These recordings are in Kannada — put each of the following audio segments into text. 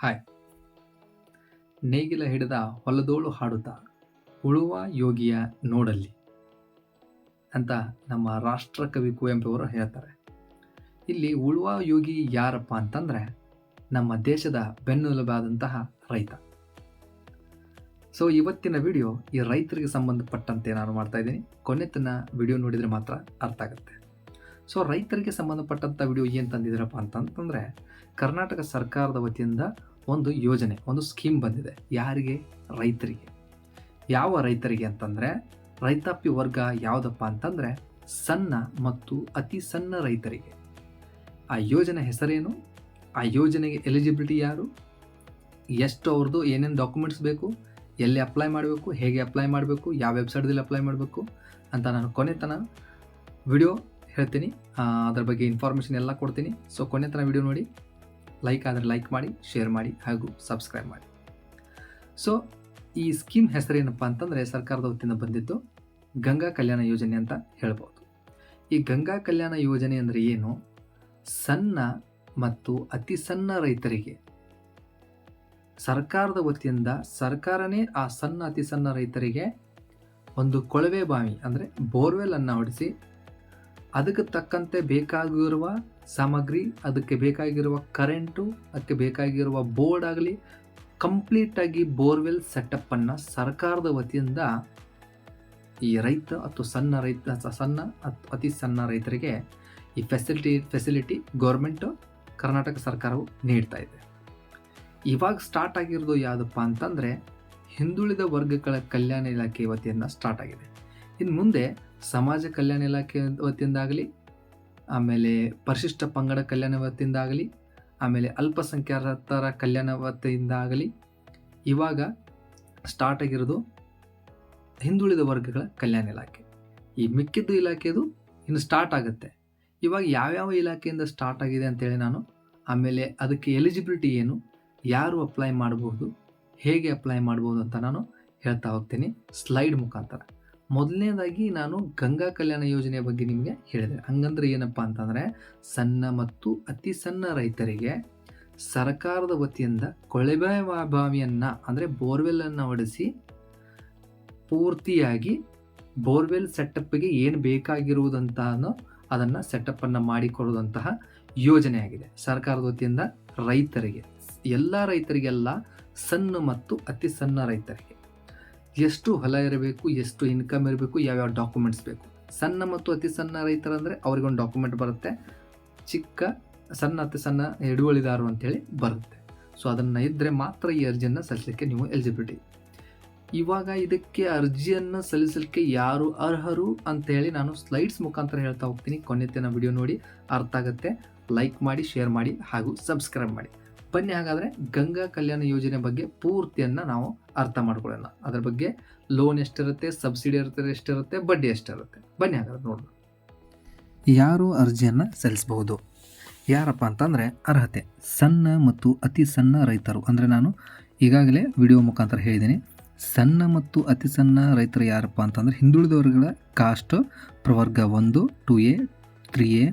ಹಾಯ್. ನೇಗಿಲ ಹಿಡಿದ ಹೊಲದೋಳು ಹಾಡುತ್ತಾ, ಉಳುವ ಯೋಗಿಯ ನೋಡಲ್ಲಿ ಅಂತ ನಮ್ಮ ರಾಷ್ಟ್ರಕವಿ ಕುವೆಂಪು ಅವರು ಹೇಳ್ತಾರೆ. ಇಲ್ಲಿ ಉಳುವ ಯೋಗಿ ಯಾರಪ್ಪ ಅಂತಂದರೆ ನಮ್ಮ ದೇಶದ ಬೆನ್ನೆಲುಬಾದಂತಹ ರೈತ. ಸೊ ಇವತ್ತಿನ ವಿಡಿಯೋ ಈ ರೈತರಿಗೆ ಸಂಬಂಧಪಟ್ಟಂತೆ ನಾನು ಮಾಡ್ತಾ ಇದ್ದೀನಿ. ಕೊನೆತನ ವಿಡಿಯೋ ನೋಡಿದರೆ ಮಾತ್ರ ಅರ್ಥ ಆಗುತ್ತೆ. ಸೊ ರೈತರಿಗೆ ಸಂಬಂಧಪಟ್ಟಂಥ ವಿಡಿಯೋ ಏನು ತಂದಿದ್ದೀರಪ್ಪ ಅಂತಂತಂದರೆ, ಕರ್ನಾಟಕ ಸರ್ಕಾರದ ವತಿಯಿಂದ ಒಂದು ಯೋಜನೆ, ಒಂದು ಸ್ಕೀಮ್ ಬಂದಿದೆ. ಯಾರಿಗೆ? ರೈತರಿಗೆ. ಯಾವ ರೈತರಿಗೆ ಅಂತಂದರೆ, ರೈತಾಪಿ ವರ್ಗ ಯಾವುದಪ್ಪ ಅಂತಂದರೆ, ಸಣ್ಣ ಮತ್ತು ಅತಿ ಸಣ್ಣ ರೈತರಿಗೆ. ಆ ಯೋಜನೆ ಹೆಸರೇನು? ಆ ಯೋಜನೆಗೆ ಎಲಿಜಿಬಿಲಿಟಿ ಯಾರು? ಎಷ್ಟು ಅವ್ರದ್ದು ಏನೇನು ಡಾಕ್ಯುಮೆಂಟ್ಸ್ ಬೇಕು? ಎಲ್ಲಿ ಅಪ್ಲೈ ಮಾಡಬೇಕು? ಹೇಗೆ ಅಪ್ಲೈ ಮಾಡಬೇಕು? ಯಾವ ವೆಬ್ಸೈಟ್ದಲ್ಲಿ ಅಪ್ಲೈ ಮಾಡಬೇಕು? ಅಂತ ನಾನು ಕೊನೆತನ ವಿಡಿಯೋ ಹೇಳ್ತೀನಿ. ಅದರ ಬಗ್ಗೆ ಇನ್ಫಾರ್ಮೇಷನ್ ಎಲ್ಲ ಕೊಡ್ತೀನಿ. ಸೊ ಕೊನೆ ಥರ ವಿಡಿಯೋ ನೋಡಿ. ಲೈಕ್ ಆದರೆ ಲೈಕ್ ಮಾಡಿ ಶೇರ್ ಮಾಡಿ ಹಾಗೂ ಸಬ್ಸ್ಕ್ರೈಬ್ ಮಾಡಿ. ಸೊ ಈ ಸ್ಕೀಮ್ ಹೆಸರೇನಪ್ಪ ಅಂತಂದರೆ ಸರ್ಕಾರದ ವತಿಯಿಂದ ಬಂದಿದ್ದು ಗಂಗಾ ಕಲ್ಯಾಣ ಯೋಜನೆ ಅಂತ ಹೇಳ್ಬೋದು. ಈ ಗಂಗಾ ಕಲ್ಯಾಣ ಯೋಜನೆ ಅಂದರೆ ಏನು? ಸಣ್ಣ ಮತ್ತು ಅತಿ ಸಣ್ಣ ರೈತರಿಗೆ ಸರ್ಕಾರದ ವತಿಯಿಂದ ಸರ್ಕಾರನೇ ಆ ಸಣ್ಣ ಅತಿ ಸಣ್ಣ ರೈತರಿಗೆ ಒಂದು ಕೊಳವೆ ಬಾವಿ ಅಂದರೆ ಬೋರ್ವೆಲ್ ಅನ್ನು ಹೊಡಿಸಿ ಅದಕ್ಕೆ ತಕ್ಕಂತೆ ಬೇಕಾಗಿರುವ ಸಾಮಗ್ರಿ, ಅದಕ್ಕೆ ಬೇಕಾಗಿರುವ ಕರೆಂಟು ಅದಕ್ಕೆ ಬೇಕಾಗಿರುವ ಬೋರ್ಡ್ ಆಗಲಿ ಕಂಪ್ಲೀಟಾಗಿ ಬೋರ್ವೆಲ್ ಸೆಟಪ್ಪನ್ನು ಸರ್ಕಾರದ ವತಿಯಿಂದ ಈ ರೈತ ಅಥವಾ ಸಣ್ಣ ರೈತ ಸಣ್ಣ ಅತ್- ಸಣ್ಣ ರೈತರಿಗೆ ಈ ಫೆಸಿಲಿಟಿ ಫೆಸಿಲಿಟಿ ಗೌರ್ಮೆಂಟು ಕರ್ನಾಟಕ ಸರ್ಕಾರವು ನೀಡ್ತಾ ಇದೆ. ಇವಾಗ ಸ್ಟಾರ್ಟ್ ಆಗಿರೋದು ಯಾವುದಪ್ಪ ಅಂತಂದರೆ ಹಿಂದುಳಿದ ವರ್ಗಗಳ ಕಲ್ಯಾಣ ಇಲಾಖೆ ವತಿಯಿಂದ ಸ್ಟಾರ್ಟ್ ಆಗಿದೆ. ಇನ್ನು ಮುಂದೆ ಸಮಾಜ ಕಲ್ಯಾಣ ಇಲಾಖೆ ವತಿಯಿಂದಾಗಲಿ, ಆಮೇಲೆ ಪರಿಶಿಷ್ಟ ಪಂಗಡ ಕಲ್ಯಾಣ ವತಿಯಿಂದಾಗಲಿ, ಆಮೇಲೆ ಅಲ್ಪಸಂಖ್ಯಾತರ ಕಲ್ಯಾಣ ವತಿಯಿಂದಾಗಲಿ, ಇವಾಗ ಸ್ಟಾರ್ಟ್ ಆಗಿರೋದು ಹಿಂದುಳಿದ ವರ್ಗಗಳ ಕಲ್ಯಾಣ ಇಲಾಖೆ. ಈ ಮಿಕ್ಕಿದ್ದು ಇಲಾಖೆದು ಇನ್ನು ಸ್ಟಾರ್ಟ್ ಆಗುತ್ತೆ. ಇವಾಗ ಯಾವ್ಯಾವ ಇಲಾಖೆಯಿಂದ ಸ್ಟಾರ್ಟ್ ಆಗಿದೆ ಅಂತೇಳಿ ನಾನು, ಆಮೇಲೆ ಅದಕ್ಕೆ ಎಲಿಜಿಬಿಲಿಟಿ ಏನು, ಯಾರು ಅಪ್ಲೈ ಮಾಡಬಹುದು ಹೇಗೆ ಅಪ್ಲೈ ಮಾಡ್ಬೋದು ಅಂತ ನಾನು ಹೇಳ್ತಾ ಹೋಗ್ತೀನಿ. ಸ್ಲೈಡ್ ಮುಖಾಂತರ. ಮೊದಲನೇದಾಗಿ ನಾನು ಗಂಗಾ ಕಲ್ಯಾಣ ಯೋಜನೆಯ ಬಗ್ಗೆ ನಿಮಗೆ ಹೇಳಿದೆ. ಹಂಗಂದ್ರೆ ಏನಪ್ಪ ಅಂತಂದರೆ, ಸಣ್ಣ ಮತ್ತು ಅತಿ ಸಣ್ಣ ರೈತರಿಗೆ ಸರ್ಕಾರದ ವತಿಯಿಂದ ಕೊಳವೆ ಬಾವಿಯನ್ನು ಅಂದರೆ ಬೋರ್ವೆಲ್ಲನ್ನು ಹೊಡೆಸಿ ಪೂರ್ತಿಯಾಗಿ ಬೋರ್ವೆಲ್ ಸೆಟಪ್ಗೆ ಏನು ಬೇಕಾಗಿರುವುದಂತ ಅದನ್ನು ಸೆಟಪ್ಪನ್ನು ಮಾಡಿಕೊಡುವಂತಹ ಯೋಜನೆಯಾಗಿದೆ ಸರ್ಕಾರದ ವತಿಯಿಂದ ರೈತರಿಗೆ, ಎಲ್ಲ ರೈತರಿಗೆಲ್ಲ ಸಣ್ಣ ಮತ್ತು ಅತಿ ಸಣ್ಣ ರೈತರಿಗೆ. ಎಷ್ಟು ಹೊಲ ಇರಬೇಕು, ಎಷ್ಟು ಇನ್ಕಮ್ ಇರಬೇಕು, ಯಾವ್ಯಾವ ಡಾಕ್ಯುಮೆಂಟ್ಸ್ ಬೇಕು. ಸಣ್ಣ ಮತ್ತು ಅತಿ ಸಣ್ಣ ರೈತರಂದರೆ ಅವ್ರಿಗೊಂದು ಡಾಕ್ಯುಮೆಂಟ್ ಬರುತ್ತೆ. ಚಿಕ್ಕ, ಸಣ್ಣ, ಅತಿ ಸಣ್ಣ ಹಿಡುವಳಿದಾರು ಅಂತೇಳಿ ಬರುತ್ತೆ. ಸೊ ಅದನ್ನು ಇದ್ದರೆ ಮಾತ್ರ ಈ ಅರ್ಜಿಯನ್ನು ಸಲ್ಲಿಸಲಿಕ್ಕೆ ನೀವು ಎಲಿಜಿಬಿಲಿಟಿ ಇವಾಗ ಇದಕ್ಕೆ ಅರ್ಜಿಯನ್ನು ಸಲ್ಲಿಸಲಿಕ್ಕೆ ಯಾರು ಅರ್ಹರು ಅಂತೇಳಿ ನಾನು ಸ್ಲೈಡ್ಸ್ ಮುಖಾಂತರ ಹೇಳ್ತಾ ಹೋಗ್ತೀನಿ. ಕೊನೆತನ ವಿಡಿಯೋ ನೋಡಿ ಅರ್ಥ ಆಗುತ್ತೆ. ಲೈಕ್ ಮಾಡಿ ಶೇರ್ ಮಾಡಿ ಹಾಗೂ ಸಬ್ಸ್ಕ್ರೈಬ್ ಮಾಡಿ. ಬನ್ನಿ ಹಾಗಾದರೆ ಗಂಗಾ ಕಲ್ಯಾಣ ಯೋಜನೆ ಬಗ್ಗೆ ಪೂರ್ತಿಯನ್ನು ನಾವು ಅರ್ಥ ಮಾಡ್ಕೊಳ್ಳೋಣ. ಅದ್ರ ಬಗ್ಗೆ ಲೋನ್ ಎಷ್ಟಿರುತ್ತೆ ಸಬ್ಸಿಡಿ ಇರುತ್ತೆ ಎಷ್ಟಿರುತ್ತೆ, ಬಡ್ಡಿ ಎಷ್ಟಿರುತ್ತೆ. ಬನ್ನಿ ಹಾಗಾದ್ರೆ ನೋಡೋಣ ಯಾರು ಅರ್ಜಿಯನ್ನು ಸಲ್ಲಿಸಬಹುದು? ಯಾರಪ್ಪ ಅಂತಂದರೆ ಅರ್ಹತೆ. ಸಣ್ಣ ಮತ್ತು ಅತಿ ಸಣ್ಣ ರೈತರು. ಅಂದರೆ ನಾನು ಈಗಾಗಲೇ ವಿಡಿಯೋ ಮುಖಾಂತರ ಹೇಳಿದ್ದೀನಿ. ಸಣ್ಣ ಮತ್ತು ಅತಿ ಸಣ್ಣ ರೈತರು ಯಾರಪ್ಪ ಅಂತಂದರೆ ಹಿಂದುಳಿದ ವರ್ಗಗಳ ಕಾಸ್ಟ್ ಪ್ರವರ್ಗ ಒಂದು two A three A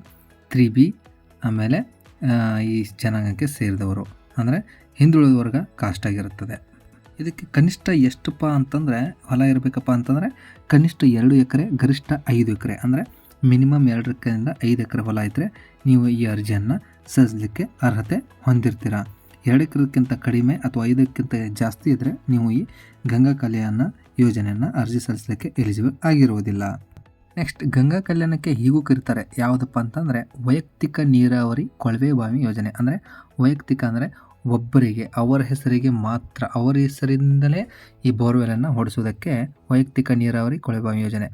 three B ಆಮೇಲೆ ಈ ಜನಾಂಗಕ್ಕೆ ಸೇರಿದವರು. ಅಂದರೆ ಹಿಂದುಳಿದ ವರ್ಗ ಕಾಸ್ಟ್ ಆಗಿರುತ್ತದೆ. ಇದಕ್ಕೆ ಕನಿಷ್ಠ ಎಷ್ಟಪ್ಪ ಅಂತಂದರೆ ಹೊಲ ಇರಬೇಕಪ್ಪ ಅಂತಂದರೆ ಕನಿಷ್ಠ ಎರಡು ಎಕರೆ, ಗರಿಷ್ಠ ಐದು ಎಕರೆ. ಅಂದರೆ ಮಿನಿಮಮ್ ಎರಡು ಎಕರೆಯಿಂದ ಐದು ಎಕರೆ ಹೊಲ ಇದ್ದರೆ ನೀವು ಈ ಅರ್ಜಿಯನ್ನು ಸಲ್ಲಿಸಲಿಕ್ಕೆ ಅರ್ಹತೆ ಹೊಂದಿರ್ತೀರ. ಎರಡು ಎಕರೆಕ್ಕಿಂತ ಕಡಿಮೆ ಅಥವಾ ಐದಕ್ಕಿಂತ ಜಾಸ್ತಿ ಇದ್ದರೆ ನೀವು ಈ ಗಂಗಾ ಕಲ್ಯಾಣ ಯೋಜನೆಯನ್ನು ಅರ್ಜಿ ಸಲ್ಲಿಸಲಿಕ್ಕೆ ಎಲಿಜಿಬಲ್ ಆಗಿರುವುದಿಲ್ಲ. ನೆಕ್ಸ್ಟ್ ಗಂಗಾ ಕಲ್ಯಾಣಕ್ಕೆ ಹೀಗೂ ಕರೀತಾರೆ. ಯಾವುದಪ್ಪ ಅಂತಂದರೆ, ವೈಯಕ್ತಿಕ ನೀರಾವರಿ ಕೊಳವೆ ಬಾವಿ ಯೋಜನೆ. ಅಂದರೆ, ವೈಯಕ್ತಿಕ ಅಂದರೆ ಒಬ್ಬರಿಗೆ, ಅವರ ಹೆಸರಿಗೆ ಮಾತ್ರ, ಅವರ ಹೆಸರಿಂದಲೇ ಈ ಬೋರ್ವೆಲನ್ನು ಹೊಡೆಸೋದಕ್ಕೆ ವೈಯಕ್ತಿಕ ನೀರಾವರಿ ಕೊಳವೆ ಬಾವಿ ಯೋಜನೆ.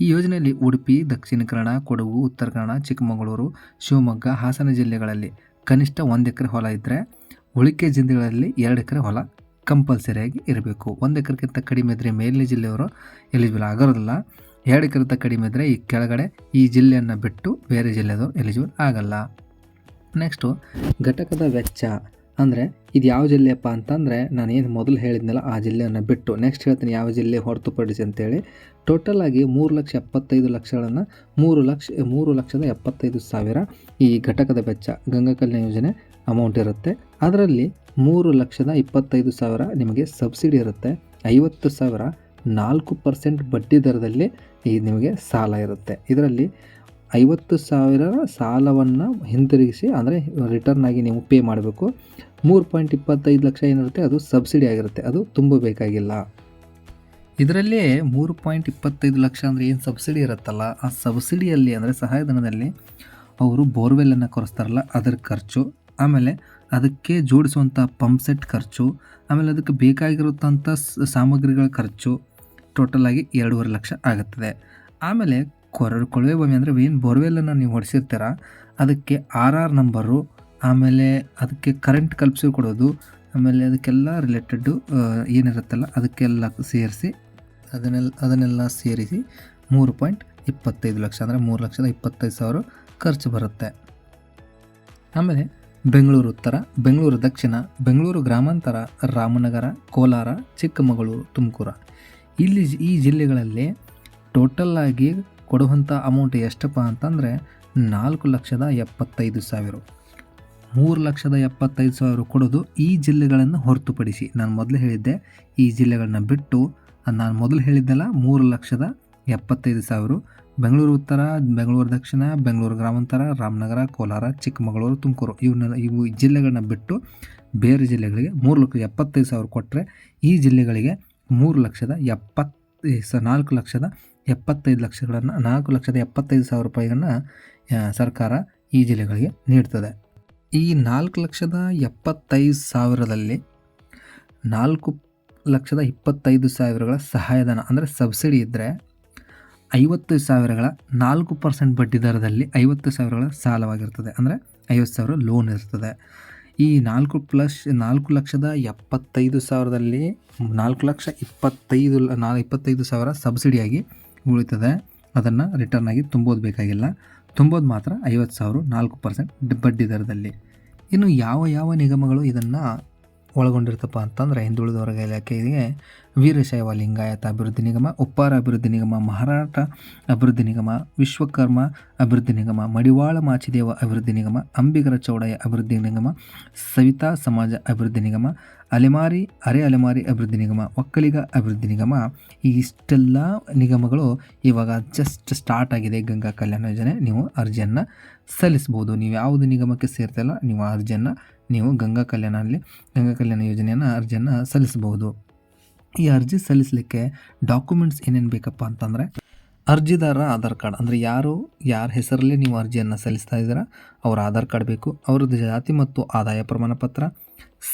ಈ ಯೋಜನೆಯಲ್ಲಿ ಉಡುಪಿ, ದಕ್ಷಿಣ ಕನ್ನಡ, ಕೊಡಗು, ಉತ್ತರ ಕನ್ನಡ, ಚಿಕ್ಕಮಗಳೂರು, ಶಿವಮೊಗ್ಗ, ಹಾಸನ ಜಿಲ್ಲೆಗಳಲ್ಲಿ ಕನಿಷ್ಠ ಒಂದು ಎಕರೆ ಹೊಲ ಇದ್ದರೆ ಉಳಿಕೆ ಜಿಲ್ಲೆಗಳಲ್ಲಿ ಎರಡು ಎಕರೆ ಹೊಲ ಕಂಪಲ್ಸರಿಯಾಗಿ ಇರಬೇಕು. ಒಂದು ಎಕರೆಗಿಂತ ಕಡಿಮೆ ಇದ್ದರೆ ಮೇಲಿನ ಜಿಲ್ಲೆಯವರು ಎಲಿಜಿಬಲ್ ಆಗೋದಿಲ್ಲ ಎರಡು ಎಕರೆಗಿಂತ ಕಡಿಮೆ ಇದ್ದರೆ ಈ ಕೆಳಗಡೆ ಈ ಜಿಲ್ಲೆಯನ್ನು ಬಿಟ್ಟು ಬೇರೆ ಜಿಲ್ಲೆದು ಎಲಿಜಿಬಲ್ ಆಗಲ್ಲ. ನೆಕ್ಸ್ಟು ಘಟಕದ ವೆಚ್ಚ ಅಂದರೆ ಇದು ಯಾವ ಜಿಲ್ಲೆಯಪ್ಪ ಅಂತಂದರೆ ನಾನು ಏನು ಮೊದಲು ಹೇಳಿದ್ನಲ್ಲ ಆ ಜಿಲ್ಲೆಯನ್ನು ಬಿಟ್ಟು. ನೆಕ್ಸ್ಟ್ ಹೇಳ್ತೀನಿ ಯಾವ ಜಿಲ್ಲೆ ಹೊರತುಪಡಿಸಿ ಅಂತೇಳಿ. ಟೋಟಲ್ ಆಗಿ ಮೂರು ಲಕ್ಷ ಎಪ್ಪತ್ತೈದು ಲಕ್ಷಗಳನ್ನು ಮೂರು ಲಕ್ಷ, ಮೂರು ಲಕ್ಷದ ಎಪ್ಪತ್ತೈದು ಸಾವಿರ ಈ ಘಟಕದ ವೆಚ್ಚ ಗಂಗಾ ಕಲ್ಯಾಣ ಯೋಜನೆ ಅಮೌಂಟ್ ಇರುತ್ತೆ. ಅದರಲ್ಲಿ ಮೂರು ಲಕ್ಷದ ಇಪ್ಪತ್ತೈದು ಸಾವಿರ ನಿಮಗೆ ಸಬ್ಸಿಡಿ ಇರುತ್ತೆ. ಐವತ್ತು ಸಾವಿರ ನಾಲ್ಕು ಪರ್ಸೆಂಟ್ ಬಡ್ಡಿ ದರದಲ್ಲಿ ಈ ನಿಮಗೆ ಸಾಲ ಇರುತ್ತೆ. ಇದರಲ್ಲಿ ಐವತ್ತು ಸಾವಿರ ಸಾಲವನ್ನು ಹಿಂತಿರುಗಿಸಿ, ಅಂದರೆ ರಿಟರ್ನ್ ಆಗಿ ನೀವು ಪೇ ಮಾಡಬೇಕು. ಮೂರು ಪಾಯಿಂಟ್ ಇಪ್ಪತ್ತೈದು ಲಕ್ಷ ಏನಿರುತ್ತೆ, ಅದು ಸಬ್ಸಿಡಿ ಆಗಿರುತ್ತೆ. ಅದು ತುಂಬಬೇಕಾಗಿಲ್ಲ ಇದರಲ್ಲಿ ಮೂರು ಪಾಯಿಂಟ್ ಇಪ್ಪತ್ತೈದು ಲಕ್ಷ ಅಂದರೆ ಏನು ಸಬ್ಸಿಡಿ ಇರುತ್ತಲ್ಲ, ಆ ಸಬ್ಸಿಡಿಯಲ್ಲಿ ಅಂದರೆ ಸಹಾಯಧನದಲ್ಲಿ ಅವರು ಬೋರ್ವೆಲ್ಲನ್ನು ಕೊರೆಸ್ತಾರಲ್ಲ, ಅದರ ಖರ್ಚು. ಆಮೇಲೆ ಅದಕ್ಕೆ ಜೋಡಿಸುವಂಥ ಪಂಪ್ ಸೆಟ್ ಖರ್ಚು. ಆಮೇಲೆ ಅದಕ್ಕೆ ಬೇಕಾಗಿರುತ್ತಂಥ ಸಾಮಗ್ರಿಗಳ ಖರ್ಚು. ಟೋಟಲ್ ಆಗಿ ಎರಡೂವರೆ ಲಕ್ಷ ಆಗುತ್ತದೆ. ಆಮೇಲೆ ಕೊರ ಕೊಳವೆ ಭೂಮಿ ಅಂದರೆ ಏನು ಬೋರ್ವೆಲ್ಲನ್ನು ನೀವು ಹೊಡೆಸಿರ್ತೀರ, ಅದಕ್ಕೆ ಆರ್ ಆರ್ ನಂಬರು ಆಮೇಲೆ ಅದಕ್ಕೆ ಕರೆಂಟ್ ಕಲ್ಪಿಸಿ ಕೊಡೋದು, ಆಮೇಲೆ ಅದಕ್ಕೆಲ್ಲ ರಿಲೇಟೆಡ್ಡು ಏನಿರುತ್ತಲ್ಲ ಅದಕ್ಕೆಲ್ಲ ಸೇರಿಸಿ, ಅದನ್ನೆಲ್ಲ ಅದನ್ನೆಲ್ಲ ಸೇರಿಸಿ ಮೂರು ಪಾಯಿಂಟ್ ಇಪ್ಪತ್ತೈದು ಲಕ್ಷ ಅಂದರೆ ಮೂರು ಲಕ್ಷದ ಇಪ್ಪತ್ತೈದು ಸಾವಿರ ಖರ್ಚು ಬರುತ್ತೆ. ಆಮೇಲೆ ಬೆಂಗಳೂರು ಉತ್ತರ, ಬೆಂಗಳೂರು ದಕ್ಷಿಣ, ಬೆಂಗಳೂರು ಗ್ರಾಮಾಂತರ, ರಾಮನಗರ, ಕೋಲಾರ, ಚಿಕ್ಕಮಗಳೂರು, ತುಮಕೂರು. ಇಲ್ಲಿ ಈ ಜಿಲ್ಲೆಗಳಲ್ಲಿ ಟೋಟಲ್ ಆಗಿ ಕೊಡುವಂಥ ಅಮೌಂಟ್ ಎಷ್ಟಪ್ಪ ಅಂತಂದರೆ ನಾಲ್ಕು ಲಕ್ಷದ ಎಪ್ಪತ್ತೈದು ಸಾವಿರ. ಮೂರು ಲಕ್ಷದ ಎಪ್ಪತ್ತೈದು ಸಾವಿರ ಕೊಡೋದು ಈ ಜಿಲ್ಲೆಗಳನ್ನು ಹೊರತುಪಡಿಸಿ. ನಾನು ಮೊದಲು ಹೇಳಿದ್ದೆ, ಈ ಜಿಲ್ಲೆಗಳನ್ನ ಬಿಟ್ಟು, ನಾನು ಮೊದಲು ಹೇಳಿದ್ದೆಲ್ಲ ಮೂರು ಲಕ್ಷದ ಎಪ್ಪತ್ತೈದು ಸಾವಿರ. ಬೆಂಗಳೂರು ಉತ್ತರ, ಬೆಂಗಳೂರು ದಕ್ಷಿಣ, ಬೆಂಗಳೂರು ಗ್ರಾಮಾಂತರ, ರಾಮನಗರ, ಕೋಲಾರ, ಚಿಕ್ಕಮಗಳೂರು, ತುಮಕೂರು. ಇವನ್ನೆಲ್ಲ ಇವು ಜಿಲ್ಲೆಗಳನ್ನ ಬಿಟ್ಟು ಬೇರೆ ಜಿಲ್ಲೆಗಳಿಗೆ ಮೂರು ಲಕ್ಷ ಎಪ್ಪತ್ತೈದು ಸಾವಿರ ಕೊಟ್ಟರೆ ಈ ಜಿಲ್ಲೆಗಳಿಗೆ ಮೂರು ಲಕ್ಷದ ಎಪ್ಪತ್ತು ಸ, ನಾಲ್ಕು ಲಕ್ಷದ ಎಪ್ಪತ್ತೈದು ಲಕ್ಷಗಳನ್ನು, ನಾಲ್ಕು ಲಕ್ಷದ ಎಪ್ಪತ್ತೈದು ಸಾವಿರ ರೂಪಾಯಿಗಳನ್ನು ಸರ್ಕಾರ ಈ ಜಿಲ್ಲೆಗಳಿಗೆ ನೀಡ್ತದೆ. ಈ ನಾಲ್ಕು ಲಕ್ಷದ ಎಪ್ಪತ್ತೈದು ಸಾವಿರದಲ್ಲಿ ನಾಲ್ಕು ಲಕ್ಷದ ಇಪ್ಪತ್ತೈದು ಸಾವಿರಗಳ ಸಹಾಯಧನ, ಅಂದರೆ ಸಬ್ಸಿಡಿ ಇದ್ದರೆ ಐವತ್ತು ಸಾವಿರಗಳ ನಾಲ್ಕು ಪರ್ಸೆಂಟ್ ಬಡ್ಡಿ ದರದಲ್ಲಿ ಐವತ್ತು ಸಾವಿರಗಳ ಸಾಲವಾಗಿರ್ತದೆ. ಅಂದರೆ ಐವತ್ತು ಸಾವಿರ ಲೋನ್ ಇರ್ತದೆ. ಈ ನಾಲ್ಕು ಪ್ಲಸ್ ನಾಲ್ಕು ಲಕ್ಷದ ಎಪ್ಪತ್ತೈದು ಸಾವಿರದಲ್ಲಿ ನಾಲ್ಕು ಲಕ್ಷ ಇಪ್ಪತ್ತೈದು ನಾ ಇಪ್ಪತ್ತೈದು ಸಾವಿರ ಸಬ್ಸಿಡಿಯಾಗಿ ಉಳಿತದೆ. ಅದನ್ನು ರಿಟರ್ನ್ ಆಗಿ ತುಂಬೋದು ಬೇಕಾಗಿಲ್ಲ. ತುಂಬೋದು ಮಾತ್ರ ಐವತ್ತು ಸಾವಿರ ನಾಲ್ಕು ಪರ್ಸೆಂಟ್ ಬಡ್ಡಿ ದರದಲ್ಲಿ. ಇನ್ನು ಯಾವ ಯಾವ ನಿಗಮಗಳು ಇದನ್ನು ಒಳಗೊಂಡಿರ್ತಪ್ಪ ಅಂತಂದರೆ ಹಿಂದುಳಿದ ವರ್ಗ ಇಲಾಖೆಗೆ ವೀರಶೈವ ಲಿಂಗಾಯತ ಅಭಿವೃದ್ಧಿ ನಿಗಮ, ಉಪ್ಪಾರ ಅಭಿವೃದ್ಧಿ ನಿಗಮ ಮಹಾರಾಟ ಅಭಿವೃದ್ಧಿ ನಿಗಮ, ವಿಶ್ವಕರ್ಮ ಅಭಿವೃದ್ಧಿ ನಿಗಮ, ಮಡಿವಾಳ ಮಾಚಿದೇವ ಅಭಿವೃದ್ಧಿ ನಿಗಮ, ಅಂಬಿಗರ ಚೌಡಯ್ಯ ಅಭಿವೃದ್ಧಿ ನಿಗಮ, ಸವಿತಾ ಸಮಾಜ ಅಭಿವೃದ್ಧಿ ನಿಗಮ, ಅಲೆಮಾರಿ, ಅರೆ ಅಲೆಮಾರಿ ಅಭಿವೃದ್ಧಿ ನಿಗಮ, ಒಕ್ಕಲಿಗ ಅಭಿವೃದ್ಧಿ ನಿಗಮ ಈ ಇಷ್ಟೆಲ್ಲ ನಿಗಮಗಳು ಇವಾಗ ಜಸ್ಟ್ ಸ್ಟಾರ್ಟ್ ಆಗಿದೆ ಗಂಗಾ ಕಲ್ಯಾಣ ಯೋಜನೆ. ನೀವು ಅರ್ಜಿಯನ್ನು ಸಲ್ಲಿಸ್ಬೋದು. ನೀವು ಯಾವುದು ನಿಗಮಕ್ಕೆ ಸೇರ್ತಿಲ್ಲ ನೀವು ಅರ್ಜಿಯನ್ನು ನೀವು ಗಂಗಾ ಕಲ್ಯಾಣ ಅಲ್ಲಿ, ಗಂಗಾ ಕಲ್ಯಾಣ ಯೋಜನೆಯನ್ನು ಅರ್ಜಿಯನ್ನು ಸಲ್ಲಿಸಬಹುದು. ಈ ಅರ್ಜಿ ಸಲ್ಲಿಸಲಿಕ್ಕೆ ಡಾಕ್ಯುಮೆಂಟ್ಸ್ ಏನೇನು ಬೇಕಪ್ಪ ಅಂತಂದರೆ, ಅರ್ಜಿದಾರ ಆಧಾರ್ ಕಾರ್ಡ್, ಅಂದರೆ ಯಾರು, ಯಾರ ಹೆಸರಲ್ಲಿ ನೀವು ಅರ್ಜಿಯನ್ನು ಸಲ್ಲಿಸ್ತಾ ಇದ್ದೀರಾ, ಅವರ ಆಧಾರ್ ಕಾರ್ಡ್ ಬೇಕು, ಅವ್ರದ್ದು ಜಾತಿ ಮತ್ತು ಆದಾಯ ಪ್ರಮಾಣ ಪತ್ರ,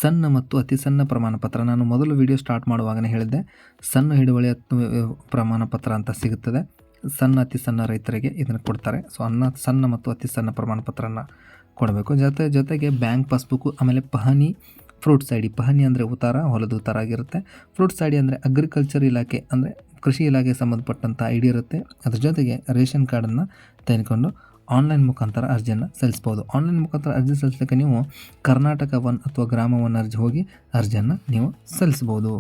ಸಣ್ಣ ಮತ್ತು ಅತಿ ಸಣ್ಣ ಪ್ರಮಾಣ ಪತ್ರ. ನಾನು ಮೊದಲು ವಿಡಿಯೋ ಸ್ಟಾರ್ಟ್ ಮಾಡುವಾಗಲೇ ಹೇಳಿದ್ದೆ, ಸಣ್ಣ ಹಿಡುವಳಿ ಪ್ರಮಾಣಪತ್ರ ಪ್ರಮಾಣ ಪತ್ರ ಅಂತ ಸಿಗುತ್ತದೆ. ಸಣ್ಣ, ಅತಿ ಸಣ್ಣ ರೈತರಿಗೆ ಇದನ್ನು ಕೊಡ್ತಾರೆ. ಸೊ ಅನ್ನ, ಸಣ್ಣ ಮತ್ತು ಅತಿ ಸಣ್ಣ ಪ್ರಮಾಣ ಪತ್ರನ ಕೊಡಬೇಕು. ಜೊತೆ, ಜೊತೆಗೆ ಬ್ಯಾಂಕ್ ಪಾಸ್ಬುಕ್ಕು, ಆಮೇಲೆ ಪಹನಿ ಫ್ರೂಟ್ಸ್ ಐ ಪಹನಿ ಅಂದರೆ ಉತ್ತಾರ, ಹೊಲದ ಉತ್ತಾರ ಆಗಿರುತ್ತೆ. ಫ್ರೂಟ್ಸ್ ಐ ಡಿ ಅಂದರೆ ಅಗ್ರಿಕಲ್ಚರ್ ಇಲಾಖೆ, ಅಂದರೆ ಕೃಷಿ ಇಲಾಖೆ ಸಂಬಂಧಪಟ್ಟಂಥ ಐ ಡಿ ಇರುತ್ತೆ. ಅದ್ರ ಜೊತೆಗೆ ರೇಷನ್ ಕಾರ್ಡನ್ನು ತೆಗೆದುಕೊಂಡು ಆನ್ಲೈನ್ ಮುಖಾಂತರ ಅರ್ಜಿಯನ್ನು ಸಲ್ಲಿಸ್ಬೋದು. ಆನ್ಲೈನ್ ಮುಖಾಂತರ ಅರ್ಜಿ ಸಲ್ಲಿಸಲಿಕ್ಕೆ ನೀವು ಕರ್ನಾಟಕ ಒನ್ ಅಥವಾ ಗ್ರಾಮ ಒನ್ ಅರ್ಜಿ ಹೋಗಿ ಅರ್ಜಿಯನ್ನು ನೀವು ಸಲ್ಲಿಸ್ಬೋದು.